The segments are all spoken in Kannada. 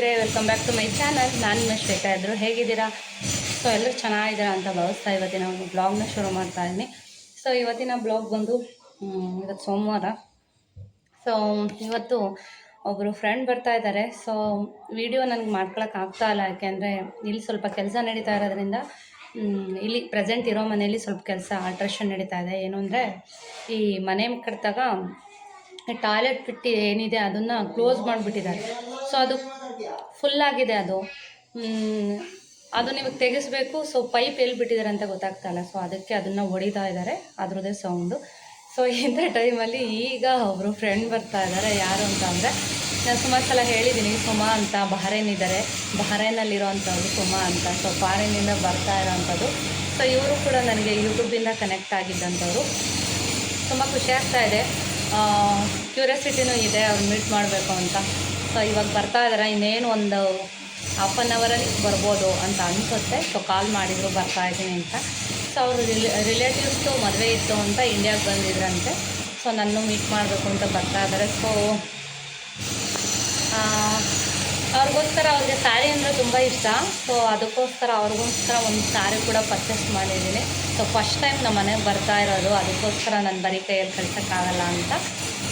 ಸ್ನೇಹಿತರೆ welcome back to my channel ನಾನು ಶ್ವೇತಾ ಇದ್ರು. ಹೇಗಿದ್ದೀರಾ? ಸೊ ಎಲ್ಲರೂ ಚೆನ್ನಾಗಿದ್ದೀರಾ ಅಂತ ಭಾವಿಸ್ತಾ ಇವತ್ತಿನ ಒಂದು ಬ್ಲಾಗ್ನ ಶುರು ಮಾಡ್ತಾ ಇದ್ದೀನಿ. ಸೊ ಇವತ್ತಿನ ಬ್ಲಾಗ್ ಬಂದು ಇವತ್ತು ಸೋಮವಾರ. ಸೊ ಇವತ್ತು ಒಬ್ಬರು ಫ್ರೆಂಡ್ ಬರ್ತಾ ಇದ್ದಾರೆ. ಸೊ ವಿಡಿಯೋ ನನಗೆ ಮಾಡ್ಕೊಳಕ್ಕೆ ಆಗ್ತಾ ಇಲ್ಲ. ಯಾಕೆಂದರೆ ಇಲ್ಲಿ ಸ್ವಲ್ಪ ಕೆಲಸ ನಡೀತಾ ಇರೋದ್ರಿಂದ ಇಲ್ಲಿ ಪ್ರೆಸೆಂಟ್ ಇರೋ ಮನೆಯಲ್ಲಿ ಸ್ವಲ್ಪ ಕೆಲಸ ಆಲ್ಟ್ರೇಷನ್ ನಡೀತಾ ಇದೆ. ಏನು ಅಂದರೆ, ಈ ಮನೆ ಕಟ್ಟಿದಾಗ ಟಾಯ್ಲೆಟ್ ಬಿಟ್ಟು ಏನಿದೆ ಅದನ್ನು ಕ್ಲೋಸ್ ಮಾಡಿಬಿಟ್ಟಿದ್ದಾರೆ. ಸೊ ಅದು ಫುಲ್ ಆಗಿದೆ ಅದು ಅದು ನಿಮಗೆ ತೆಗೆಸ್ಬೇಕು. ಸೊ ಪೈಪ್ ಎಲ್ಲಿ ಬಿಟ್ಟಿದ್ದಾರೆ ಅಂತ ಗೊತ್ತಾಗ್ತಾ ಇಲ್ಲ. ಸೊ ಅದಕ್ಕೆ ಅದನ್ನು ಹೊಡಿತಾ ಇದ್ದಾರೆ. ಅದ್ರದ್ದೇ ಸೌಂಡು ಸೊ ಇಂಥ ಟೈಮಲ್ಲಿ ಈಗ ಒಬ್ಬರು ಫ್ರೆಂಡ್ ಬರ್ತಾ ಇದ್ದಾರೆ. ಯಾರು ಅಂತ ಅಂದರೆ, ನಾನು ಸುಮಾರು ಸಲ ಹೇಳಿದ್ದೀನಿ ಸುಮಾ ಅಂತ ಬಹರೇನ್ ಇದ್ದಾರೆ. ಬಹರೇನಲ್ಲಿರೋವಂಥವ್ರು ಸುಮಾ ಅಂತ. ಸೊ ಫಾರಿನಿಂದ ಬರ್ತಾ ಇರೋವಂಥದ್ದು ಸೊ ಇವರು ಕೂಡ ನನಗೆ ಯೂಟ್ಯೂಬಿಂದ ಕನೆಕ್ಟ್ ಆಗಿದ್ದಂಥವ್ರು. ತುಂಬ ಖುಷಿ ಆಗ್ತಾ ಇದೆ. ಕ್ಯೂರಿಯಾಸಿಟಿನೂ ಇದೆ. ಅವ್ರು ಮೀಟ್ ಮಾಡಬೇಕು ಅಂತ. ಸೊ ಇವಾಗ ಬರ್ತಾ ಇದ್ದಾರೆ ಇನ್ನೇನು ಒಂದು ಹಾಫ್ ಆನ್ ಅವರಲ್ಲಿ ಬರ್ಬೋದು ಅಂತ ಅನಿಸುತ್ತೆ. ಸೊ ಕಾಲ್ ಮಾಡಿದರು ಬರ್ತಾ ಇದ್ದೀನಿ ಅಂತ. ಸೊ ಅವರು ರಿಲೇ ಮದುವೆ ಇತ್ತು ಅಂತ ಇಂಡಿಯಾಗೆ ಬಂದಿದ್ರಂತೆ. ಸೊ ನನ್ನ ಮೀಟ್ ಮಾಡಬೇಕು ಅಂತ ಬರ್ತಾ ಇದ್ದಾರೆ ಸೊ ಅವ್ರಿಗೋಸ್ಕರ ಅವ್ರಿಗೆ ಸ್ಯಾರಿ ಅಂದರೆ ತುಂಬ ಇಷ್ಟ. ಸೊ ಅದಕ್ಕೋಸ್ಕರ ಅವ್ರಿಗೋಸ್ಕರ ಒಂದು ಸ್ಯಾರಿ ಕೂಡ ಪರ್ಚೇಸ್ ಮಾಡಿದ್ದೀನಿ. ಸೊ ಫಸ್ಟ್ ಟೈಮ್ ನಮ್ಮ ಮನೆಗೆ ಬರ್ತಾ ಇರೋದು. ಅದಕ್ಕೋಸ್ಕರ ನಾನು ಬರೀ ಕೈಯಲ್ಲಿ ಕಳ್ಸೋಕ್ಕಾಗಲ್ಲ ಅಂತ.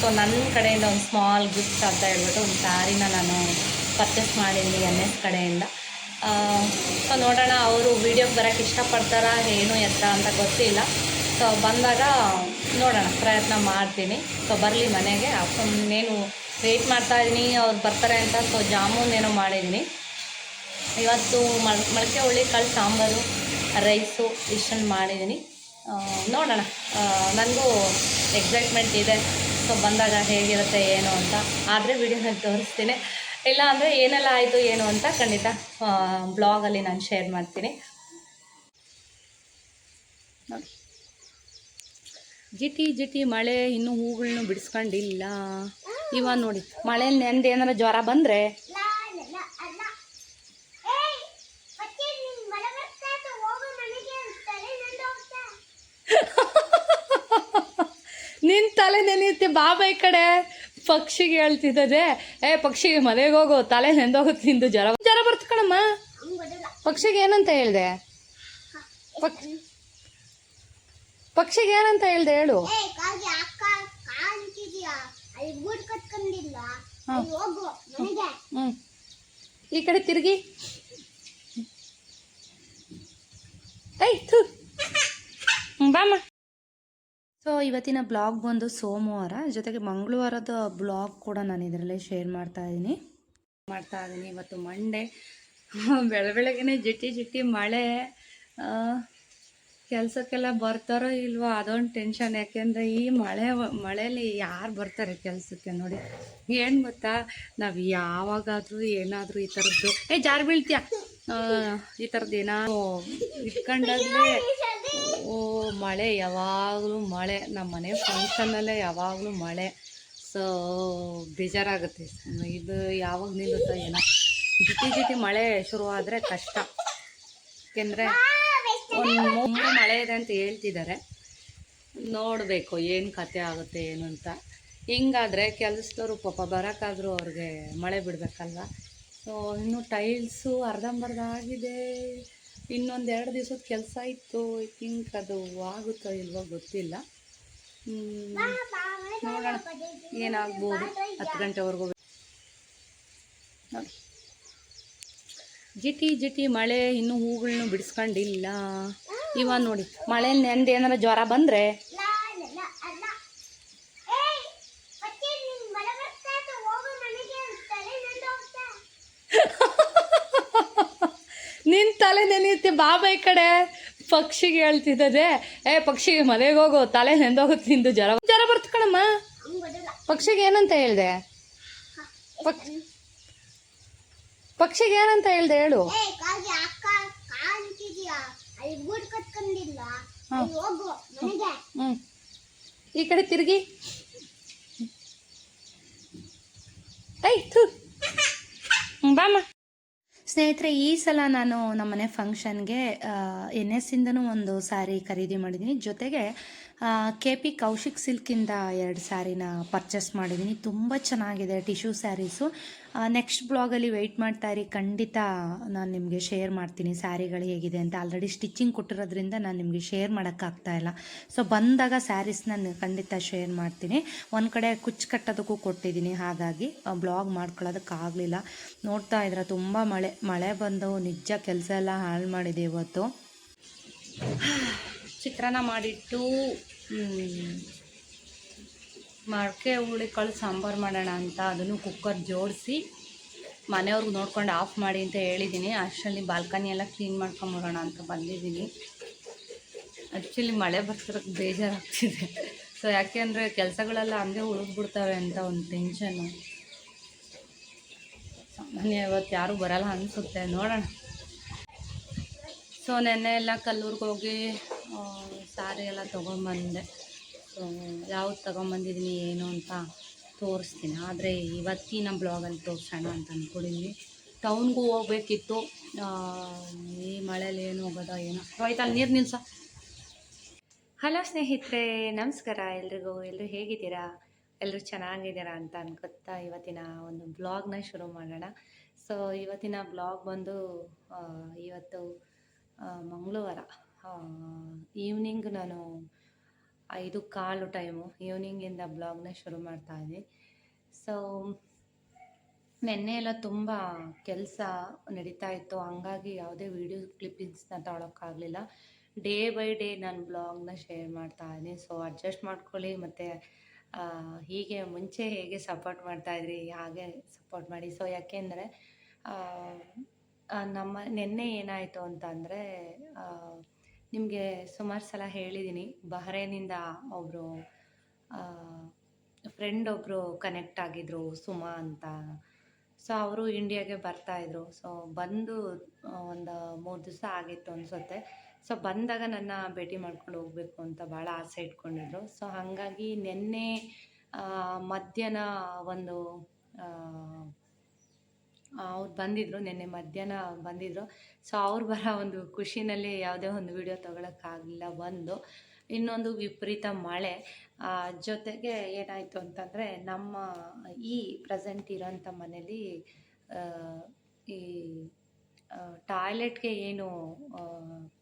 ಸೊ ನನ್ನ ಕಡೆಯಿಂದ ಒಂದು ಸ್ಮಾಲ್ ಗಿಫ್ಟ್ ಅಂತ ಹೇಳ್ಬಿಟ್ಟು ಒಂದು ಸ್ಯಾರಿನ ನಾನು ಪರ್ಚೇಸ್ ಮಾಡಿದ್ದೀನಿ ಎನ್ ಎಸ್ ಕಡೆಯಿಂದ. ಸೊ ನೋಡೋಣ ಅವರು ವೀಡಿಯೋಗೆ ಬರೋಕ್ಕೆ ಇಷ್ಟಪಡ್ತಾರಾ, ಏನು, ಎತ್ತ ಅಂತ ಗೊತ್ತಿಲ್ಲ. ಸೊ ಬಂದಾಗ ನೋಡೋಣ, ಪ್ರಯತ್ನ ಮಾಡ್ತೀನಿ. ಸೊ ಬರಲಿ ಮನೆಗೆ. ಇನ್ನೇನು ವೆಯ್ಟ್ ಮಾಡ್ತಾ ಇದ್ದೀನಿ, ಅವ್ರು ಬರ್ತಾರೆ ಅಂತ. ಸೊ ಜಾಮೂನ್ ಏನೋ ಮಾಡಿದ್ದೀನಿ ಇವತ್ತು ಮಳ್ ಮೊಳಕೆ ಹುಳಿ, ಕಾಳು ಸಾಂಬಾರು, ರೈಸು ಇಷ್ಟನ್ನು ಮಾಡಿದ್ದೀನಿ. ನೋಡೋಣ. ನನಗೂ ಎಕ್ಸೈಟ್ಮೆಂಟ್ ಇದೆ. ಸೊ ಬಂದಾಗ ಹೇಗಿರುತ್ತೆ, ಏನು ಅಂತ. ಆದರೆ ವಿಡಿಯೋನ ತೋರಿಸ್ತೀನಿ. ಇಲ್ಲ ಅಂದರೆ ಏನೆಲ್ಲ ಆಯಿತು, ಏನು ಅಂತ ಖಂಡಿತ ಬ್ಲಾಗಲ್ಲಿ ನಾನು ಶೇರ್ ಮಾಡ್ತೀನಿ. ಜಿಟಿ ಜಿಟಿ, ಮಳೆ, ಇನ್ನೂ ಹೂಗಳನ್ನೂ ಬಿಡಿಸ್ಕೊಂಡಿಲ್ಲ. ಇವ ನೋಡಿ ಮಳೆ ನೆಂದು ಏನಾರ ಜ್ವರ ಬಂದರೆ? ನಿನ್ನ ತಲೆ ನೆನೆಯುತ್ತೆ ಬಾಬಾ ಈ ಕಡೆ. ಪಕ್ಷಿಗೆ ಹೇಳ್ತಿದ್ದದೆ. ಏ ಪಕ್ಷಿಗೆ ಮನೆಗೆ ಹೋಗು ತಲೆ ನೆಂದೋಗುತ್ತೆ ನಿಂದು ಜ್ವರ ಜ್ವರ ಬರ್ತು ಕಣಮ್ಮ. ಪಕ್ಷಿಗೆ ಏನಂತ ಹೇಳ್ದೆ? ಪಕ್ಷಿಗೆ ಏನಂತ ಹೇಳ್ದೆ ಹೇಳು. ಈ ಕಡೆ ತಿರುಗಿ. ಥು. ಬಾಮ್ಮ. ಸೊ ಇವತ್ತಿನ ಬ್ಲಾಗ್ ಬಂದು ಸೋಮವಾರ. ಜೊತೆಗೆ ಮಂಗಳವಾರದ ಬ್ಲಾಗ್ ಕೂಡ ನಾನು ಇದರಲ್ಲಿ ಶೇರ್ ಮಾಡ್ತಾ ಇದ್ದೀನಿ ಮಾಡ್ತಾ ಇದ್ದೀನಿ ಇವತ್ತು ಮಂಡೇ ಬೆಳ ಬೆಳಗ್ಗೆ ಜಿಟ್ಟಿ ಜಿಟ್ಟಿ ಮಳೆ. ಕೆಲಸಕ್ಕೆಲ್ಲ ಬರ್ತಾರೋ ಇಲ್ವೋ ಅದೊಂದು ಟೆನ್ಷನ್ ಯಾಕೆಂದರೆ ಈ ಮಳೆ ಮಳೆಯಲ್ಲಿ ಯಾರು ಬರ್ತಾರೆ ಕೆಲಸಕ್ಕೆ ನೋಡಿ. ಏನು ಗೊತ್ತಾ? ನಾವು ಯಾವಾಗಾದರೂ ಏನಾದರೂ ಈ ಥರದ್ದು ಏ, ಜಾರು ಬೀಳ್ತೀಯ? ಈ ಥರದ್ದು ಏನೋ ಇಟ್ಕೊಂಡಾಗಲೇ ಓ, ಮಳೆ, ಯಾವಾಗಲೂ ಮಳೆ. ನಮ್ಮ ಮನೆ ಫಂಕ್ಷನಲ್ಲೇ ಯಾವಾಗಲೂ ಮಳೆ. ಸೊ ಬೇಜಾರಾಗುತ್ತೆ. ಇದು ಯಾವಾಗ ನಿಲ್ಲುತ್ತೋ ಏನೋ? ಜಿಟಿ ಜಿಟಿ ಮಳೆ ಶುರುವಾದರೆ ಕಷ್ಟ. ಯಾಕೆಂದರೆ ಒಂದು ಮಳೆ ಇದೆ ಅಂತ ಹೇಳ್ತಿದ್ದಾರೆ. ನೋಡಬೇಕು ಏನು ಕತೆ ಆಗುತ್ತೆ, ಏನು ಅಂತ. ಹಿಂಗಾದರೆ ಕೆಲಸದವರು ಪಾಪ ಬರೋಕ್ಕಾದ್ರೂ ಅವ್ರಿಗೆ ಮಳೆ ಬಿಡಬೇಕಲ್ವ? ಸೊ ಇನ್ನು ಟೈಲ್ಸು ಅರ್ಧಂಬರ್ಧ ಆಗಿದೆ ಇನ್ನೊಂದು ಎರಡು ದಿವಸದ ಕೆಲಸ ಇತ್ತು. ಐ ಥಿಂಕ್ ಅದು ಆಗುತ್ತೋ ಇಲ್ವೋ ಗೊತ್ತಿಲ್ಲ. ನೋಡೋಣ. ಏನಾಗ್ಬೋದು? ಹತ್ತು ಗಂಟೆವರೆಗೂ. ನೋಡಿ. ಜಿಟಿ ಜಿಟಿ ಮಳೆ ಇನ್ನೂ ಹೂಗಳನ್ನೂ ಬಿಡಿಸ್ಕೊಂಡಿಲ್ಲ. ಇವ ನೋಡಿ, ಮಳೆ ನೆಂದು ಏನಾರ ಜ್ವರ ಬಂದರೆ? ನಿನ್ನ ತಲೆ ನೆನೆಯುತ್ತೆ ಬಾಬಾ ಈ ಕಡೆ. ಪಕ್ಷಿಗೆ ಹೇಳ್ತಿದ್ದದೆ. ಏ ಪಕ್ಷಿಗೆ ಮನೆಗೆ ಹೋಗೋ, ತಲೆ ನೆಂದೋಗುತ್ತೆ ನಿಂದು ಜ್ವರ. ಜ್ವರ ಬರ್ತು ಕಣಮ್ಮ. ಪಕ್ಷಿಗೆ ಏನಂತ ಹೇಳ್ದೆ? ಪಕ್ ಪಕ್ಷಿಗೆ ಏನಂತ ಹೇಳ್ದೆ ಹೇಳು? ಈ ಕಡೆ ತಿರುಗಿ. ಬಾಮ ಸ್ನೇಹಿತರೆ ಈ ಸಲ ನಾನು ನಮ್ಮನೆ ಫಂಕ್ಷನ್ಗೆ ಎನ್ ಎಸ್ ಇಂದನೂ ಒಂದು ಸಾರಿ ಖರೀದಿ ಮಾಡಿದ್ದೀನಿ ಜೊತೆಗೆ ಕೆ ಪಿ ಕೌಶಿಕ್ ಸಿಲ್ಕಿಂದ ಎರಡು ಸ್ಯಾರಿನ ಪರ್ಚೇಸ್ ಮಾಡಿದ್ದೀನಿ. ತುಂಬ ಚೆನ್ನಾಗಿದೆ ಟಿಶ್ಯೂ ಸ್ಯಾರೀಸು. ನೆಕ್ಸ್ಟ್ ಬ್ಲಾಗಲ್ಲಿ ವೆಯ್ಟ್ ಮಾಡ್ತಾ ಇರಿ. ಖಂಡಿತ ನಾನು ನಿಮಗೆ ಶೇರ್ ಮಾಡ್ತೀನಿ ಸ್ಯಾರಿಗಳು ಹೇಗಿದೆ ಅಂತ. ಆಲ್ರೆಡಿ ಸ್ಟಿಚಿಂಗ್ ಕೊಟ್ಟಿರೋದ್ರಿಂದ ನಾನು ನಿಮಗೆ ಶೇರ್ ಮಾಡೋಕ್ಕಾಗ್ತಾಯಿಲ್ಲ ಸೊ ಬಂದಾಗ ಸ್ಯಾರೀಸ್ ನಾನು ಖಂಡಿತ ಶೇರ್ ಮಾಡ್ತೀನಿ. ಒಂದು ಕಡೆ ಕುಚ್ಚು ಕಟ್ಟೋದಕ್ಕೂ ಕೊಟ್ಟಿದ್ದೀನಿ. ಹಾಗಾಗಿ ಬ್ಲಾಗ್ ಮಾಡ್ಕೊಳ್ಳೋದಕ್ಕಾಗಲಿಲ್ಲ ನೋಡ್ತಾ ಇದ್ರೆ, ತುಂಬ ಮಳೆ. ಮಳೆ ಬಂದು ನಿಜ ಕೆಲಸ ಎಲ್ಲ ಹಾಳು ಮಾಡಿದೆ ಇವತ್ತು. ಚಿತ್ರಾನ್ನ ಮಾಡಿಟ್ಟು ಮಡಕೆ ಹುಳಿ ಕಾಳು ಸಾಂಬಾರು ಮಾಡೋಣ ಅಂತ ಅದನ್ನು ಕುಕ್ಕರ್ ಜೋಡಿಸಿ ಮನೆಯವ್ರಿಗೆ ನೋಡ್ಕೊಂಡು ಆಫ್ ಮಾಡಿ ಅಂತ ಹೇಳಿದ್ದೀನಿ. ಅಷ್ಟರಲ್ಲಿ ಬಾಲ್ಕನಿ ಎಲ್ಲ ಕ್ಲೀನ್ ಮಾಡ್ಕೊಂಬಿಡೋಣ ಅಂತ ಬಂದಿದ್ದೀನಿ. ಆ್ಯಕ್ಚುಲಿ ಮಳೆ ಬರ್ತಿರೋಕ್ಕೆ ಬೇಜಾರಾಗ್ತಿದೆ. ಸೊ ಯಾಕೆ ಅಂದರೆ ಕೆಲಸಗಳೆಲ್ಲ ಹಂಗೆ ಉಳಿದ್ಬಿಡ್ತವೆ ಅಂತ ಒಂದು ಟೆನ್ಷನ್ನು ಸಾಮಾನ್ಯ ಇವತ್ತು ಯಾರೂ ಬರಲ್ಲ ಅನಿಸುತ್ತೆ. ನೋಡೋಣ. ಸೊ ನೆನ್ನೆ ಎಲ್ಲ ಕಲ್ಲೂರಿಗೆ ಹೋಗಿ ಸಾರಿ ಎಲ್ಲ ತೊಗೊಂಬಂದೆ. ಸೊ, ಯಾವ್ದು ತೊಗೊಂಬಂದಿದ್ದೀನಿ ಏನು ಅಂತ ತೋರಿಸ್ತೀನಿ. ಆದರೆ ಇವತ್ತಿನ ಬ್ಲಾಗಲ್ಲಿ ತೋರಿಸೋಣ ಅಂತ ಅಂದ್ಕೊಂಡಿದ್ವಿ ಟೌನ್ಗೂ ಹೋಗ್ಬೇಕಿತ್ತು. ಈ ಮಳೇಲಿ ಏನು ಹೋಗೋದ ಏನೋ. ಆಯ್ತು ಅಲ್ಲಿ ನೀರು ನಿಲ್ಸ. ಹಲೋ ಸ್ನೇಹಿತರೆ, ನಮಸ್ಕಾರ. ಎಲ್ರಿಗೂ ಎಲ್ಲರೂ ಹೇಗಿದ್ದೀರಾ? ಎಲ್ಲರೂ ಚೆನ್ನಾಗಿದ್ದೀರಾ ಅಂತ ಅನ್ಕೊತಾ ಇವತ್ತಿನ ಒಂದು ಬ್ಲಾಗ್ನ ಶುರು ಮಾಡೋಣ. ಸೊ, ಇವತ್ತಿನ ಬ್ಲಾಗ್ ಬಂದು ಇವತ್ತು ಮಂಗಳವಾರ. ಈವ್ನಿಂಗ್ ನಾನು ಐದು ಕಾಲು ಟೈಮು ಈವ್ನಿಂಗಿಂದ ಬ್ಲಾಗ್ನ ಶುರು ಮಾಡ್ತಾ ಇದ್ದೆ. ಸೊ ನೆನ್ನೆ ಎಲ್ಲ ತುಂಬ ಕೆಲಸ ನಡೀತಾ ಇತ್ತು. ಹಂಗಾಗಿ ಯಾವುದೇ ವೀಡಿಯೋ ಕ್ಲಿಪ್ಪಿಂಗ್ಸ್ನ ತಗೊಳಕ್ಕಾಗಲಿಲ್ಲ ಡೇ ಬೈ ಡೇ ನಾನು ಬ್ಲಾಗ್ನ ಶೇರ್ ಮಾಡ್ತಾ ಇದ್ದೀನಿ ಸೊ ಅಡ್ಜಸ್ಟ್ ಮಾಡ್ಕೊಳ್ಳಿ ಮತ್ತು ಹೀಗೆ ಮುಂಚೆ ಹೇಗೆ ಸಪೋರ್ಟ್ ಮಾಡ್ತಾಯಿದ್ರಿ ಹಾಗೆ ಸಪೋರ್ಟ್ ಮಾಡಿ. ಸೊ ಯಾಕೆಂದರೆ ನಮ್ಮ ನಿನ್ನೆ ಏನಾಯಿತು ಅಂತಂದರೆ ನಿಮಗೆ ಸುಮಾರು ಸಲ ಹೇಳಿದ್ದೀನಿ ಬಹರೇನಿಂದ ಒಬ್ಬರು ಫ್ರೆಂಡ್ ಒಬ್ಬರು ಕನೆಕ್ಟ್ ಆಗಿದ್ದರು ಸುಮಾ ಅಂತ. ಸೊ ಅವರು ಇಂಡಿಯಾಗೆ ಬರ್ತಾಯಿದ್ರು ಸೊ ಬಂದು ಒಂದು ಮೂರು ದಿವಸ ಆಗಿತ್ತು ಅನಿಸುತ್ತೆ. ಸೊ ಬಂದಾಗ ನನ್ನ ಭೇಟಿ ಮಾಡ್ಕೊಂಡು ಹೋಗಬೇಕು ಅಂತ ಭಾಳ ಆಸೆ ಇಟ್ಕೊಂಡಿದ್ರು. ಸೊ ಹಾಗಾಗಿ ನಿನ್ನೆ ಮಧ್ಯಾಹ್ನ ಒಂದು ಅವ್ರು ಬಂದಿದ್ದರು ನಿನ್ನೆ ಮಧ್ಯಾಹ್ನ ಬಂದಿದ್ದರು ಸೊ ಅವ್ರು ಬರೋ ಒಂದು ಖುಷಿನಲ್ಲಿ ಯಾವುದೇ ಒಂದು ವಿಡಿಯೋ ತೊಗೊಳಕ್ಕಾಗಲಿಲ್ಲ ಒಂದು ಇನ್ನೊಂದು ವಿಪರೀತ ಮಳೆ. ಜೊತೆಗೆ ಏನಾಯಿತು ಅಂತಂದರೆ, ನಮ್ಮ ಈ ಪ್ರೆಸೆಂಟ್ ಇರೋಂಥ ಮನೇಲಿ ಈ ಟಾಯ್ಲೆಟ್ಗೆ ಏನು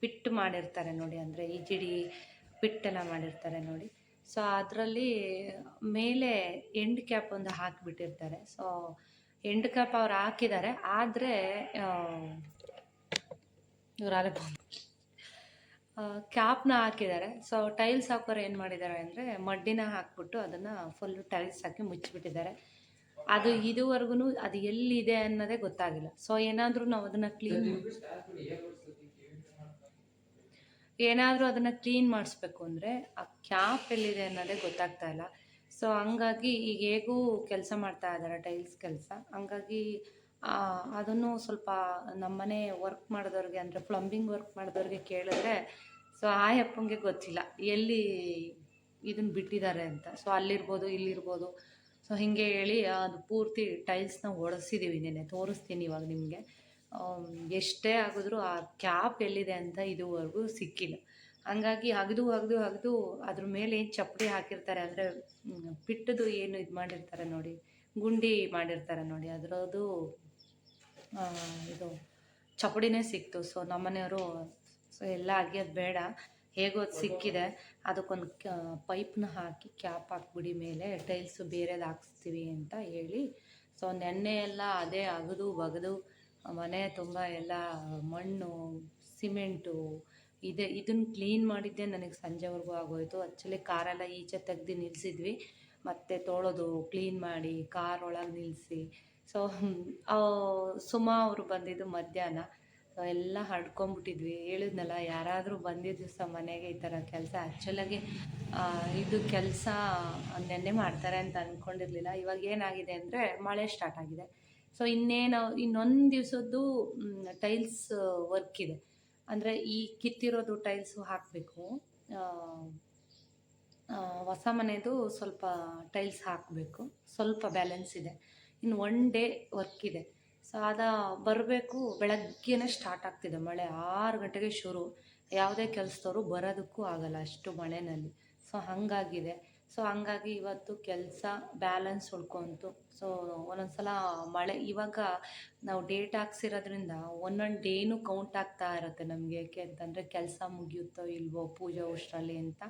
ಪಿಟ್ ಮಾಡಿರ್ತಾರೆ ನೋಡಿ. ಅಂದರೆ ಈ ಜಿಡಿ ಪಿಟ್ಟೆಲ್ಲ ಮಾಡಿರ್ತಾರೆ ನೋಡಿ. ಸೊ ಅದರಲ್ಲಿ ಮೇಲೆ ಎಂಡ್ ಕ್ಯಾಪ್ ಒಂದು ಹಾಕಿಬಿಟ್ಟಿರ್ತಾರೆ. ಸೊ ಎಂಡ್ ಕ್ಯಾಪ್ ಅವ್ರು ಹಾಕಿದ್ದಾರೆ. ಆದರೆ ಇವರಾಲೆ ಕ್ಯಾಪ್ನ ಹಾಕಿದ್ದಾರೆ. ಸೊ ಟೈಲ್ಸ್ ಹಾಕೋರು ಏನು ಮಾಡಿದ್ದಾರೆ ಅಂದರೆ, ಮಡ್ಡಿನ ಹಾಕ್ಬಿಟ್ಟು ಅದನ್ನು ಫುಲ್ಲು ಟೈಲ್ಸ್ ಹಾಕಿ ಮುಚ್ಚಿಬಿಟ್ಟಿದ್ದಾರೆ. ಅದು ಇದುವರೆಗೂ ಅದು ಎಲ್ಲಿದೆ ಅನ್ನೋದೇ ಗೊತ್ತಾಗಿಲ್ಲ. ಸೊ ಏನಾದರೂ ನಾವು ಅದನ್ನು ಕ್ಲೀನ್ ಏನಾದರೂ ಅದನ್ನು ಕ್ಲೀನ್ ಮಾಡಿಸ್ಬೇಕು ಅಂದರೆ, ಆ ಕ್ಯಾಪ್ ಎಲ್ಲಿದೆ ಅನ್ನೋದೇ ಗೊತ್ತಾಗ್ತಾ ಇಲ್ಲ. ಸೊ ಹಂಗಾಗಿ ಈಗ ಹೇಗೂ ಕೆಲಸ ಮಾಡ್ತಾ ಇದ್ದಾರೆ ಟೈಲ್ಸ್ ಕೆಲಸ. ಹಂಗಾಗಿ ಅದನ್ನು ಸ್ವಲ್ಪ ನಮ್ಮನೆ ವರ್ಕ್ ಮಾಡಿದವ್ರಿಗೆ ಅಂದರೆ ಪ್ಲಂಬಿಂಗ್ ವರ್ಕ್ ಮಾಡಿದವ್ರಿಗೆ ಕೇಳಿದ್ರೆ ಸೊ ಆ ಅಪ್ಪಂಗೆ ಗೊತ್ತಿಲ್ಲ. ಎಲ್ಲಿ ಇದನ್ನು ಬಿಟ್ಟಿದ್ದಾರೆ ಅಂತ. ಸೊ ಅಲ್ಲಿರ್ಬೋದು, ಇಲ್ಲಿರ್ಬೋದು. ಸೊ ಹೀಗೆ ಹೇಳಿ ಅದು ಪೂರ್ತಿ ಟೈಲ್ಸ್ನ ಒಡಿಸಿದ್ದೀವಿ ನೆನೆ ತೋರಿಸ್ತೀನಿ ಇವಾಗ ನಿಮಗೆ. ಎಷ್ಟೇ ಆಗಿದ್ರೂ ಆ ಕ್ಯಾಪ್ ಎಲ್ಲಿದೆ ಅಂತ ಇದುವರೆಗೂ ಸಿಕ್ಕಿಲ್ಲ. ಹಂಗಾಗಿ ಅಗದು ಅಗದು ಅಗದು ಅದ್ರ ಮೇಲೆ ಏನು ಚಪ್ಪಡಿ ಹಾಕಿರ್ತಾರೆ ಅಂದರೆ ಪಿಟ್ಟದು ಏನು ಇದು ಮಾಡಿರ್ತಾರೆ ನೋಡಿ, ಗುಂಡಿ ಮಾಡಿರ್ತಾರೆ ನೋಡಿ ಅದರದು ಇದು ಚಪ್ಪಡಿನೇ ಸಿಕ್ತು. ಸೊ ನಮ್ಮನೆಯವರು ಸೊ ಎಲ್ಲ ಅಗಿಯೋದು ಬೇಡ, ಹೇಗೋ ಅದು ಸಿಕ್ಕಿದೆ. ಅದಕ್ಕೊಂದು ಪೈಪ್ನ ಹಾಕಿ ಕ್ಯಾಪ್ ಹಾಕ್ಬಿಡಿ ಮೇಲೆ ಟೈಲ್ಸು ಬೇರೆದು ಹಾಕಿಸ್ತೀವಿ ಅಂತ ಹೇಳಿ ಸೊ ನೆನ್ನೆ ಎಲ್ಲ ಅದೇ ಅಗದು ಬಗದು, ಮನೆ ತುಂಬ ಎಲ್ಲ ಮಣ್ಣು, ಸಿಮೆಂಟು ಇದೆ ಇದನ್ನು ಕ್ಲೀನ್ ಮಾಡಿದ್ದೆ, ನನಗೆ ಸಂಜೆವರೆಗೂ ಆಗೋಯ್ತು. ಆ್ಯಕ್ಚುಲಿ ಕಾರೆಲ್ಲ ಈಚೆ ತೆಗ್ದು ನಿಲ್ಲಿಸಿದ್ವಿ ಮತ್ತು ತೊಳೆದು ಕ್ಲೀನ್ ಮಾಡಿ ಕಾರ್ ಒಳಗೆ ನಿಲ್ಲಿಸಿ ಸೊ ಸುಮಾ ಅವರು ಬಂದಿದ್ದು ಮಧ್ಯಾಹ್ನ. ಎಲ್ಲ ಹಡ್ಕೊಂಬಿಟ್ಟಿದ್ವಿ ಹೇಳಿದ್ನಲ್ಲ, ಯಾರಾದರೂ ಬಂದಿದ್ದ ಸಹ ಮನೆಗೆ ಈ ಥರ ಕೆಲಸ. ಆ್ಯಕ್ಚುಲಾಗಿ ಇದು ಕೆಲಸ ನೆನ್ನೆ ಮಾಡ್ತಾರೆ ಅಂತ ಅಂದ್ಕೊಂಡಿರಲಿಲ್ಲ ಇವಾಗ ಏನಾಗಿದೆ ಅಂದರೆ, ಮಳೆ ಸ್ಟಾರ್ಟ್ ಆಗಿದೆ. ಸೊ ಇನ್ನೇನು, ಇನ್ನೊಂದು ದಿವಸದ್ದು ಟೈಲ್ಸ್ ವರ್ಕ್ ಇದೆ. ಅಂದರೆ ಈ ಕಿತ್ತಿರೋದು ಟೈಲ್ಸು ಹಾಕಬೇಕು. ಹೊಸ ಮನೆದು ಸ್ವಲ್ಪ ಟೈಲ್ಸ್ ಹಾಕಬೇಕು. ಸ್ವಲ್ಪ ಬ್ಯಾಲೆನ್ಸ್ ಇದೆ. ಇನ್ನು ಒನ್ ಡೇ ವರ್ಕ್ ಇದೆ. ಸೊ ಅದ ಬರಬೇಕು, ಬೆಳಗ್ಗೆನೇ ಸ್ಟಾರ್ಟ್ ಆಗ್ತಿದೆ ಮಳೆ. ಆರು ಗಂಟೆಗೆ ಶುರು. ಯಾವುದೇ ಕೆಲಸದವರು ಬರೋದಕ್ಕೂ ಆಗಲ್ಲ ಅಷ್ಟು ಮಳೆಯಲ್ಲಿ ಸೊ ಹಾಗಾಗಿದೆ. ಸೊ ಹಂಗಾಗಿ ಇವತ್ತು ಕೆಲಸ ಬ್ಯಾಲೆನ್ಸ್ ಉಳ್ಕೊಂತು. ಸೊ ಒಂದೊಂದ್ಸಲ ಮಳೆ, ಇವಾಗ ನಾವು ಡೇಟ್ ಹಾಕ್ಸಿರೋದ್ರಿಂದ ಒಂದೊಂದು ಡೇನು ಕೌಂಟ್ ಆಗ್ತಾ ಇರುತ್ತೆ ನಮಗೆ. ಯಾಕೆ ಅಂತಂದರೆ ಕೆಲಸ ಮುಗಿಯುತ್ತೋ ಇಲ್ವೋ ಪೂಜೆ ಅಷ್ಟರಲ್ಲಿ ಅಂತ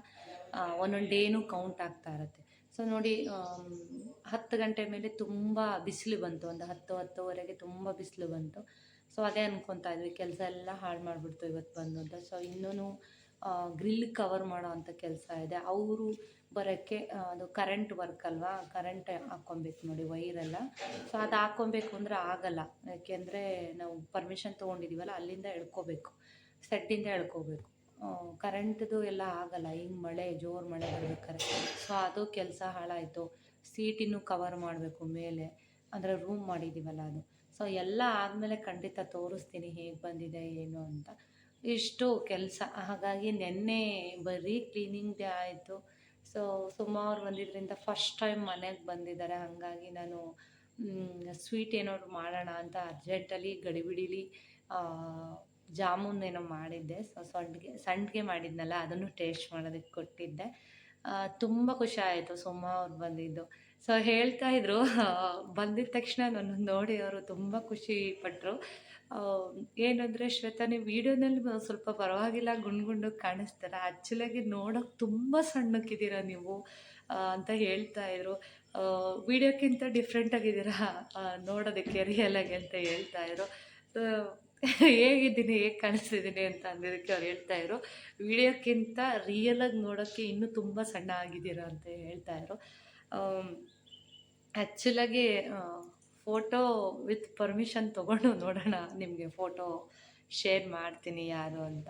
ಒಂದೊಂದು ಡೇನು ಕೌಂಟ್ ಆಗ್ತಾ ಇರುತ್ತೆ. ಸೊ ನೋಡಿ ಹತ್ತು ಗಂಟೆ ಮೇಲೆ ತುಂಬ ಬಿಸಿಲು ಬಂತು. ಒಂದು ಹತ್ತು, ಹತ್ತುವರೆಗೆ ತುಂಬ ಬಿಸಿಲು ಬಂತು. ಸೊ ಅದೇ ಅನ್ಕೊತಾ ಇದ್ವಿ. ಕೆಲಸ ಎಲ್ಲ ಹಾಳು ಮಾಡಿಬಿಡ್ತು ಇವತ್ತು ಬಂದು ಅಂತ ಸೊ ಇನ್ನೂ ಗ್ರಿಲ್ ಕವರ್ ಮಾಡೋ ಅಂಥ ಕೆಲಸ ಇದೆ. ಅವರು ಬರೋಕ್ಕೆ ಅದು ಕರೆಂಟ್ ವರ್ಕ್ ಅಲ್ವಾ? ಕರೆಂಟ್ ಹಾಕ್ಕೊಬೇಕು ನೋಡಿ ವೈರೆಲ್ಲ ಸೊ ಅದು ಹಾಕ್ಕೊಬೇಕು ಅಂದರೆ ಆಗಲ್ಲ. ಯಾಕೆಂದರೆ ನಾವು ಪರ್ಮಿಷನ್ ತೊಗೊಂಡಿದ್ದೀವಲ್ಲ ಅಲ್ಲಿಂದ ಎಳ್ಕೋಬೇಕು. ಸೆಟ್ಟಿಂದ ಎಳ್ಕೋಬೇಕು. ಕರೆಂಟ್ದು ಎಲ್ಲ ಆಗಲ್ಲ. ಹಿಂಗೆ ಮಳೆ, ಜೋರು ಮಳೆ ಬರ್ಬೇಕಾದ್ರೆ. ಸೊ ಅದು ಕೆಲಸ ಹಾಳಾಯಿತು. ಸೀಟಿನೂ ಕವರ್ ಮಾಡಬೇಕು ಮೇಲೆ. ಅಂದರೆ ರೂಮ್ ಮಾಡಿದ್ದೀವಲ್ಲ ಅದು. ಸೊ ಎಲ್ಲ ಆದಮೇಲೆ ಖಂಡಿತ ತೋರಿಸ್ತೀನಿ ಹೇಗೆ ಬಂದಿದೆ, ಏನು ಅಂತ. ಇಷ್ಟು ಕೆಲಸ. ಹಾಗಾಗಿ ನೆನ್ನೆ ಬರೀ ಕ್ಲೀನಿಂಗ್ ಡೇ ಆಯಿತು. ಸೊ ಸುಮಾರು ಬಂದಿದ್ದರಿಂದ ಫಸ್ಟ್ ಟೈಮ್ ಮನೆಗೆ ಬಂದಿದ್ದಾರೆ ಹಾಗಾಗಿ ನಾನು ಸ್ವೀಟ್ ಏನಾದ್ರು ಮಾಡೋಣ ಅಂತ ಅರ್ಜೆಂಟಲ್ಲಿ ಗಡಿಬಿಡಿಲಿ ಜಾಮೂನ್ ಏನೋ ಮಾಡಿದ್ದೆ. ಸೊ ಸಂಡಿಗೆ ಸಂಡಿಗೆ ಮಾಡಿದ್ನಲ್ಲ, ಅದನ್ನು ಟೇಸ್ಟ್ ಮಾಡೋದಕ್ಕೆ ಕೊಟ್ಟಿದ್ದೆ. ತುಂಬ ಖುಷಿ ಆಯಿತು ಸುಮ್ಮ ಅವ್ರು ಬಂದಿದ್ದು. ಸೊ ಹೇಳ್ತಾ ಇದ್ರು, ಬಂದಿದ ತಕ್ಷಣ ನನ್ನ ನೋಡಿ ಅವರು ತುಂಬ ಖುಷಿ ಪಟ್ಟರು ಏನಂದರೆ ಶ್ವೇತಾ, ನೀವು ವಿಡಿಯೋನಲ್ಲಿ ಸ್ವಲ್ಪ ಪರವಾಗಿಲ್ಲ ಗುಂಡು ಗುಂಡು ಕಾಣಿಸ್ತಾರೆ. ಆ್ಯಕ್ಚುಲಾಗಿ ನೋಡೋಕೆ ತುಂಬ ಸಣ್ಣಕ್ಕಿದ್ದೀರಾ ನೀವು ಅಂತ ಹೇಳ್ತಾ ಇದ್ರು. ವೀಡಿಯೋಕ್ಕಿಂತ ಡಿಫ್ರೆಂಟ್ ಆಗಿದ್ದೀರಾ? ನೋಡೋದಕ್ಕೆ ರಿಯಲಾಗಿ ಅಂತ ಹೇಳ್ತಾ ಇದ್ರು. ಹೇಗಿದ್ದೀನಿ, ಹೇಗೆ ಕಾಣಿಸ್ತಿದ್ದೀನಿ ಅಂತ ಅಂದಿದ್ದಕ್ಕೆ ಅವ್ರು ಹೇಳ್ತಾ ಇದ್ರು. ವಿಡಿಯೋಕ್ಕಿಂತ ರಿಯಲಾಗಿ ನೋಡೋಕ್ಕೆ ಇನ್ನೂ ತುಂಬ ಸಣ್ಣ ಆಗಿದ್ದೀರಾ ಅಂತ ಹೇಳ್ತಾ ಇದ್ರು. ಆ್ಯಕ್ಚುಲಾಗಿ ಫೋಟೋ ವಿತ್ ಪರ್ಮಿಷನ್ ತೊಗೊಂಡು ನೋಡೋಣ, ನಿಮಗೆ ಫೋಟೋ ಶೇರ್ ಮಾಡ್ತೀನಿ ಯಾರು ಅಂತ.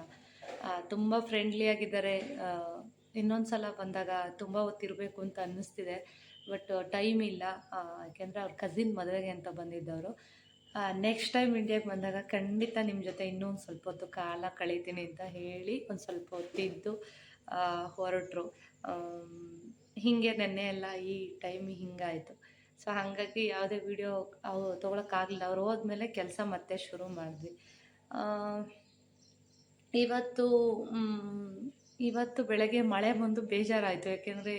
ತುಂಬ ಫ್ರೆಂಡ್ಲಿಯಾಗಿದ್ದಾರೆ ಇನ್ನೊಂದು ಸಲ ಬಂದಾಗ ತುಂಬ ಹೊತ್ತಿರಬೇಕು ಅಂತ ಅನ್ನಿಸ್ತಿದೆ. ಬಟ್ ಟೈಮ್ ಇಲ್ಲ. ಯಾಕೆಂದರೆ ಅವ್ರ ಕಸಿನ್ ಮದುವೆಗೆ ಅಂತ ಬಂದಿದ್ದವರು. ನೆಕ್ಸ್ಟ್ ಟೈಮ್ ಇಂಡಿಯಾಗೆ ಬಂದಾಗ ಖಂಡಿತ ನಿಮ್ಮ ಜೊತೆ ಇನ್ನೂ ಒಂದು ಸ್ವಲ್ಪ ಹೊತ್ತು ಕಾಲ ಕಳೀತೀನಿ ಅಂತ ಹೇಳಿ ಒಂದು ಸ್ವಲ್ಪ ಹೊತ್ತಿದ್ದು ಹೊರಟರು. ಹೀಗೆ ನೆನ್ನೆ ಎಲ್ಲ ಈ ಟೈಮ್ ಹಿಂಗಾಯಿತು. ಸೊ ಹಾಗಾಗಿ ಯಾವುದೇ ವೀಡಿಯೋ ಅವು ತೊಗೊಳಕ್ಕಾಗಲಿಲ್ಲ ಅವ್ರು ಹೋದ್ಮೇಲೆ ಕೆಲಸ ಮತ್ತೆ ಶುರು ಮಾಡಿದ್ವಿ. ಇವತ್ತು ಇವತ್ತು ಬೆಳಗ್ಗೆ ಮಳೆ ಬಂದು ಬೇಜಾರಾಯಿತು. ಯಾಕೆಂದರೆ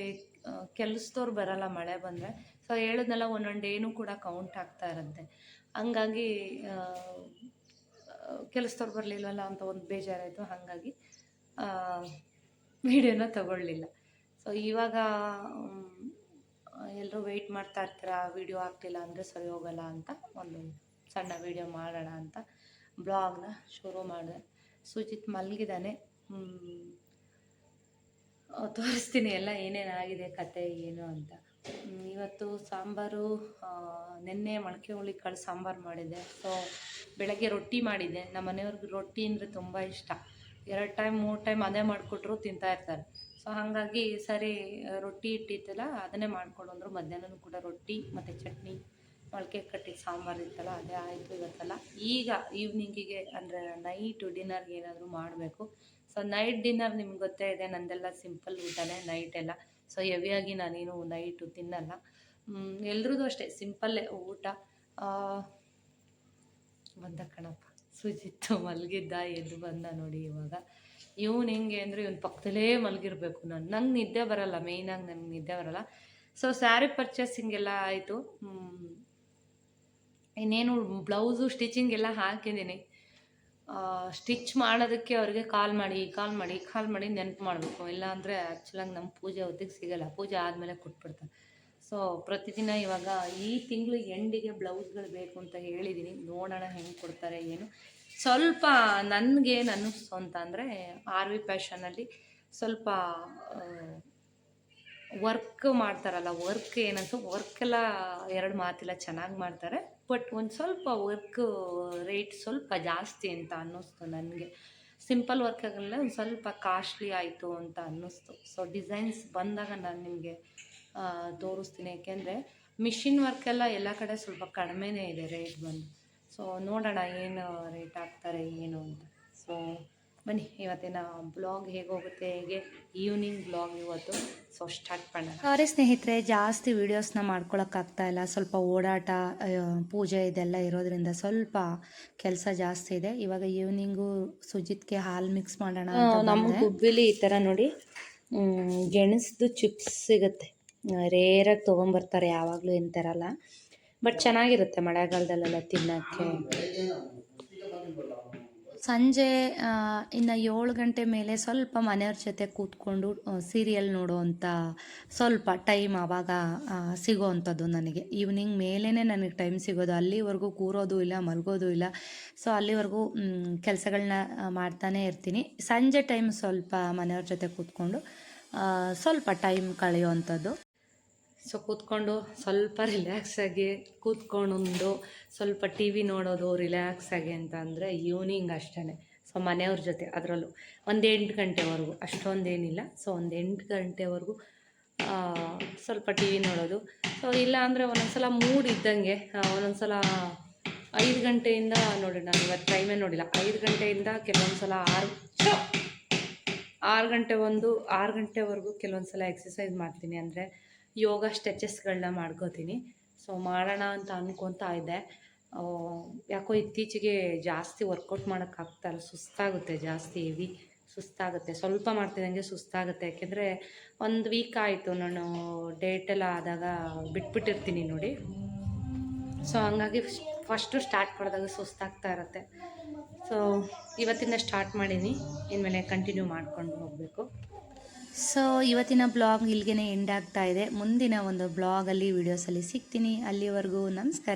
ಕೆಲಸದವ್ರು ಬರಲ್ಲ ಮಳೆ ಬಂದರೆ. ಸೊ ಹೇಳಿದ್ನೆಲ್ಲ ಒಂದೊಂದು ಡೇನೂ ಕೂಡ ಕೌಂಟ್ ಆಗ್ತಾ ಇರುತ್ತೆ. ಹಂಗಾಗಿ ಕೆಲಸದವ್ರು ಬರಲಿಲ್ವಲ್ಲ ಅಂತ ಒಂದು ಬೇಜಾರಾಯಿತು. ಹಾಗಾಗಿ ವೀಡಿಯೋನ ತಗೊಳ್ಳಿಲ್ಲ. ಸೊ ಇವಾಗ ಎಲ್ಲರೂ ವೆಯ್ಟ್ ಮಾಡ್ತಾ ಇರ್ತೀರಾ? ವೀಡಿಯೋ ಆಗ್ತಿಲ್ಲ ಅಂದರೆ ಸರಿ ಹೋಗಲ್ಲ ಅಂತ ಒಂದು ಸಣ್ಣ ವೀಡಿಯೋ ಮಾಡೋಣ ಅಂತ ಬ್ಲಾಗ್ನ ಶುರು ಮಾಡಿದೆ. ಸುಜಿತ್ ಮಲಗಿದ್ದಾನೆ ತೋರಿಸ್ತೀನಿ ಎಲ್ಲ ಏನೇನಾಗಿದೆ ಕತೆ, ಏನು ಅಂತ. ಇವತ್ತು ಸಾಂಬಾರು ನೆನ್ನೆ ಮೊಳಕೆ ಹುಳಿ ಕಾಳು ಸಾಂಬಾರು ಮಾಡಿದ್ದೆ ಸೊ ಬೆಳಗ್ಗೆ ರೊಟ್ಟಿ ಮಾಡಿದ್ದೆ ನಮ್ಮ ಮನೆಯವ್ರಿಗೆ ರೊಟ್ಟಿ ಅಂದರೆ ತುಂಬ ಇಷ್ಟ. ಎರಡು ಟೈಮ್ ಮೂರು ಟೈಮ್ ಅದೇ ಮಾಡಿಕೊಟ್ರು ತಿಂತಾ ಇರ್ತಾರೆ. ಸೊ ಹಾಗಾಗಿ ಸರಿ ರೊಟ್ಟಿ ಇಟ್ಟಿತ್ತಲ್ಲ, ಅದನ್ನೇ ಮಾಡ್ಕೊಡು ಅಂದರು ಮಧ್ಯಾಹ್ನನೂ ಕೂಡ ರೊಟ್ಟಿ ಮತ್ತು ಚಟ್ನಿ, ಮೊಳಕೆ ಕಟ್ಟಿದ ಸಾಂಬಾರು ಇತ್ತಲ್ಲ, ಅದೇ ಆಯಿತು ಇವತ್ತಲ್ಲ. ಈಗ ಈವ್ನಿಂಗಿಗೆ ಅಂದರೆ ನೈಟು ಡಿನ್ನರ್ಗೆ ಏನಾದರೂ ಮಾಡಬೇಕು. ಸೊ ನೈಟ್ ಡಿನ್ನರ್ ನಿಮ್ಗೆ ಗೊತ್ತೇ ಇದೆ, ನಂದೆಲ್ಲ ಸಿಂಪಲ್ ಊಟನೇ ನೈಟ್ ಎಲ್ಲ. ಸೊ ಹೆವಿಯಾಗಿ ನಾನೇನು ನೈಟು ತಿನ್ನಲ್ಲ. ಎಲ್ರದ್ದು ಅಷ್ಟೇ ಸಿಂಪಲ್ಲೇ ಊಟ. ಬಂದ ಕಣಪ್ಪ. ಸುಜಿತ್ತು ಮಲಗಿದ್ದ, ಎದ್ದು ಬಂದ ನೋಡಿ ಇವಾಗ. ಇವನು ಹೆಂಗೆ ಅಂದರೆ ಇವನು ಪಕ್ಕದಲ್ಲೇ ಮಲಗಿರ್ಬೇಕು ನಾನು. ನಂಗೆ ನಿದ್ದೆ ಬರಲ್ಲ ಮೇಯ್ನಾಗಿ ನನಗೆ ನಿದ್ದೆ ಬರಲ್ಲ. ಸೊ ಸ್ಯಾರಿ ಪರ್ಚೇಸಿಂಗ್ ಎಲ್ಲ ಆಯಿತು. ಇನ್ನೇನು ಬ್ಲೌಸು ಸ್ಟಿಚಿಂಗ್ ಎಲ್ಲ ಹಾಕಿದ್ದೀನಿ. ಸ್ಟಿಚ್ ಮಾಡೋದಕ್ಕೆ ಅವ್ರಿಗೆ ಕಾಲ್ ಮಾಡಿ ಕಾಲ್ ಮಾಡಿ ಕಾಲ್ ಮಾಡಿ ನೆನಪು ಮಾಡಬೇಕು. ಇಲ್ಲಾಂದರೆ ಆ್ಯಕ್ಚುಲಾಗಿ ನಮ್ಮ ಪೂಜೆ ಹೊತ್ತಿಗೆ ಸಿಗಲ್ಲ. ಪೂಜೆ ಆದಮೇಲೆ ಕೊಟ್ಬಿಡ್ತಾರೆ. ಸೊ ಪ್ರತಿದಿನ ಇವಾಗ ಈ ತಿಂಗಳು ಎಂಡಿಗೆ ಬ್ಲೌಸ್ಗಳು ಬೇಕು ಅಂತ ಹೇಳಿದ್ದೀನಿ ನೋಡೋಣ ಹೆಂಗೆ ಕೊಡ್ತಾರೆ, ಏನು. ಸ್ವಲ್ಪ ನನಗೇನು ಅನ್ನಿಸ್ತು ಅಂತ ಅಂದರೆ ಆರ್ ವಿ ಪ್ಯಾಷನಲ್ಲಿ ಸ್ವಲ್ಪ ವರ್ಕ್ ಮಾಡ್ತಾರಲ್ಲ ವರ್ಕ್ ಏನಂತ ವರ್ಕ್ ಎಲ್ಲ ಎರಡು ಮಾತಿಲ್ಲ, ಚೆನ್ನಾಗಿ ಮಾಡ್ತಾರೆ. ಬಟ್ ಒಂದು ಸ್ವಲ್ಪ ವರ್ಕ್ ರೇಟ್ ಸ್ವಲ್ಪ ಜಾಸ್ತಿ ಅಂತ ಅನ್ನಿಸ್ತು ನನಗೆ. ಸಿಂಪಲ್ ವರ್ಕ್ ಆಗಲ್ಲ, ಒಂದು ಸ್ವಲ್ಪ ಕಾಸ್ಟ್ಲಿ ಆಯಿತು ಅಂತ ಅನ್ನಿಸ್ತು. ಸೊ ಡಿಸೈನ್ಸ್ ಬಂದಾಗ ನಾನು ನಿಮಗೆ ತೋರಿಸ್ತೀನಿ. ಯಾಕೆಂದರೆ ಮಿಷಿನ್ ವರ್ಕೆಲ್ಲ ಎಲ್ಲ ಕಡೆ ಸ್ವಲ್ಪ ಕಡಿಮೆನೇ ಇದೆ ರೇಟ್ ಬಂದು. ಸೊ ನೋಡೋಣ ಏನು ರೇಟ್ ಹಾಕ್ತಾರೆ ಏನು ಅಂತ. ಸೊ ಬನ್ನಿ ಇವತ್ತಿನ ಬ್ಲಾಗ್ ಹೇಗೆ ಹೋಗುತ್ತೆ ಹೇಗೆ ಈವ್ನಿಂಗ್ ಬ್ಲಾಗ್ ಇವತ್ತು. ಸೊ ಸ್ಟಾರ್ಟ್ ಮಾಡೋಣ. ಸಾರಿ ಸ್ನೇಹಿತರೆ ಜಾಸ್ತಿ ವೀಡಿಯೋಸ್ನ ಮಾಡ್ಕೊಳಕ್ಕಾಗ್ತಾ ಇಲ್ಲ. ಸ್ವಲ್ಪ ಓಡಾಟ ಪೂಜೆ ಇದೆಲ್ಲ ಇರೋದ್ರಿಂದ ಸ್ವಲ್ಪ ಕೆಲಸ ಜಾಸ್ತಿ ಇದೆ. ಇವಾಗ ಈವ್ನಿಂಗು ಸುಜಿತ್ಗೆ ಹಾಲು ಮಿಕ್ಸ್ ಮಾಡೋಣ ಅಂತ ನಮ್ಮ ಹುಬ್ಬಿಲಿ ಈ ಥರ ನೋಡಿ. ಗೆಣಸ್ದು ಚಿಪ್ಸ್ ಸಿಗುತ್ತೆ. ರೇರಾಗಿ ತೊಗೊಂಬರ್ತಾರೆ ಯಾವಾಗಲೂ ಏನು ತರಲ್ಲ ಬಟ್ ಚೆನ್ನಾಗಿರುತ್ತೆ ಮಳೆಗಾಲದಲ್ಲೆಲ್ಲ ತಿನ್ನೋಕ್ಕೆ. ಸಂಜೆ ಇನ್ನು ಏಳು ಗಂಟೆ ಮೇಲೆ ಸ್ವಲ್ಪ ಮನೆಯವ್ರ ಜೊತೆ ಕೂತ್ಕೊಂಡು ಸೀರಿಯಲ್ ನೋಡುವಂಥ ಸ್ವಲ್ಪ ಟೈಮ್ ಆವಾಗ ಸಿಗೋ ಅಂಥದ್ದು ನನಗೆ. ಈವ್ನಿಂಗ್ ಮೇಲೇ ನನಗೆ ಟೈಮ್ ಸಿಗೋದು. ಅಲ್ಲಿವರೆಗೂ ಕೂರೋದು ಇಲ್ಲ, ಮಲಗೋದು ಇಲ್ಲ. ಸೊ, ಅಲ್ಲಿವರೆಗೂ ಕೆಲಸಗಳನ್ನ ಮಾಡ್ತಾನೇ ಇರ್ತೀನಿ. ಸಂಜೆ ಟೈಮ್ ಸ್ವಲ್ಪ ಮನೆಯವ್ರ ಜೊತೆ ಕೂತ್ಕೊಂಡು ಸ್ವಲ್ಪ ಟೈಮ್ ಕಳೆಯುವಂಥದ್ದು. ಸೊ ಕೂತ್ಕೊಂಡು ಸ್ವಲ್ಪ ರಿಲ್ಯಾಕ್ಸಾಗಿ ಕೂತ್ಕೊಂಡು ಸ್ವಲ್ಪ ಟಿ ವಿ ನೋಡೋದು ರಿಲ್ಯಾಕ್ಸಾಗಿ ಅಂತ ಅಂದರೆ ಈವ್ನಿಂಗ್ ಅಷ್ಟೇ ಸೊ ಮನೆಯವ್ರ ಜೊತೆ ಅದರಲ್ಲೂ ಒಂದು ಎಂಟು ಗಂಟೆವರೆಗೂ, ಅಷ್ಟೊಂದೇನಿಲ್ಲ. ಸೊ ಒಂದು ಎಂಟು ಗಂಟೆವರೆಗೂ ಸ್ವಲ್ಪ ಟಿ ವಿ ನೋಡೋದು. ಸೊ ಇಲ್ಲ ಅಂದರೆ ಒಂದೊಂದ್ಸಲ ಮೂಡ್ ಇದ್ದಂಗೆ ಒಂದೊಂದು ಒಂದೊಂದ್ಸಲ ಐದು ಗಂಟೆಯಿಂದ ನೋಡಿ ನಾನು ಇವತ್ತು ಟೈಮೇ ನೋಡಿಲ್ಲ. ಐದು ಗಂಟೆಯಿಂದ ಕೆಲವೊಂದು ಸಲ ಆರು ಆರು ಗಂಟೆ ಒಂದು, ಆರು ಗಂಟೆವರೆಗೂ ಕೆಲವೊಂದು ಸಲ ಎಕ್ಸಸೈಸ್ ಮಾಡ್ತೀನಿ ಅಂದರೆ ಯೋಗ ಸ್ಟ್ರೆಚಸ್ಗಳನ್ನ ಮಾಡ್ಕೋತೀನಿ. ಸೊ ಮಾಡೋಣ ಅಂತ ಅನ್ಕೊತಾ ಇದ್ದೆ. ಯಾಕೋ ಇತ್ತೀಚೆಗೆ ಜಾಸ್ತಿ ವರ್ಕೌಟ್ ಮಾಡೋಕ್ಕಾಗ್ತಾಯಿಲ್ಲ ಸುಸ್ತಾಗುತ್ತೆ, ಜಾಸ್ತಿ ಹೆವಿ ಸುಸ್ತಾಗುತ್ತೆ. ಸ್ವಲ್ಪ ಮಾಡ್ತಿದ್ದಂಗೆ ಸುಸ್ತಾಗುತ್ತೆ. ಯಾಕೆಂದರೆ ಒಂದು ವೀಕ್ ಆಯಿತು, ನಾನು ಡೇಟೆಲ್ಲ ಆದಾಗ ಬಿಟ್ಬಿಟ್ಟಿರ್ತೀನಿ ನೋಡಿ. ಸೊ ಹಂಗಾಗಿ ಫಸ್ಟು ಸ್ಟಾರ್ಟ್ ಮಾಡಿದಾಗ ಸುಸ್ತಾಗ್ತಾ ಇರುತ್ತೆ. ಸೊ ಇವತ್ತಿಂದ ಸ್ಟಾರ್ಟ್ ಮಾಡೀನಿ. ಇನ್ಮೇಲೆ ಕಂಟಿನ್ಯೂ ಮಾಡ್ಕೊಂಡು ಹೋಗಬೇಕು. ಸೊ ಇವತ್ತಿನ ಬ್ಲಾಗ್ ಇಲ್ಲಿಗೆ ಎಂಡ್ ಆಗ್ತಾ ಇದೆ. ಮುಂದಿನ ಒಂದು ಬ್ಲಾಗಲ್ಲಿ ವಿಡಿಯೋಸಲ್ಲಿ ಸಿಗ್ತೀನಿ. ಅಲ್ಲಿವರೆಗೂ ನಮಸ್ಕಾರ.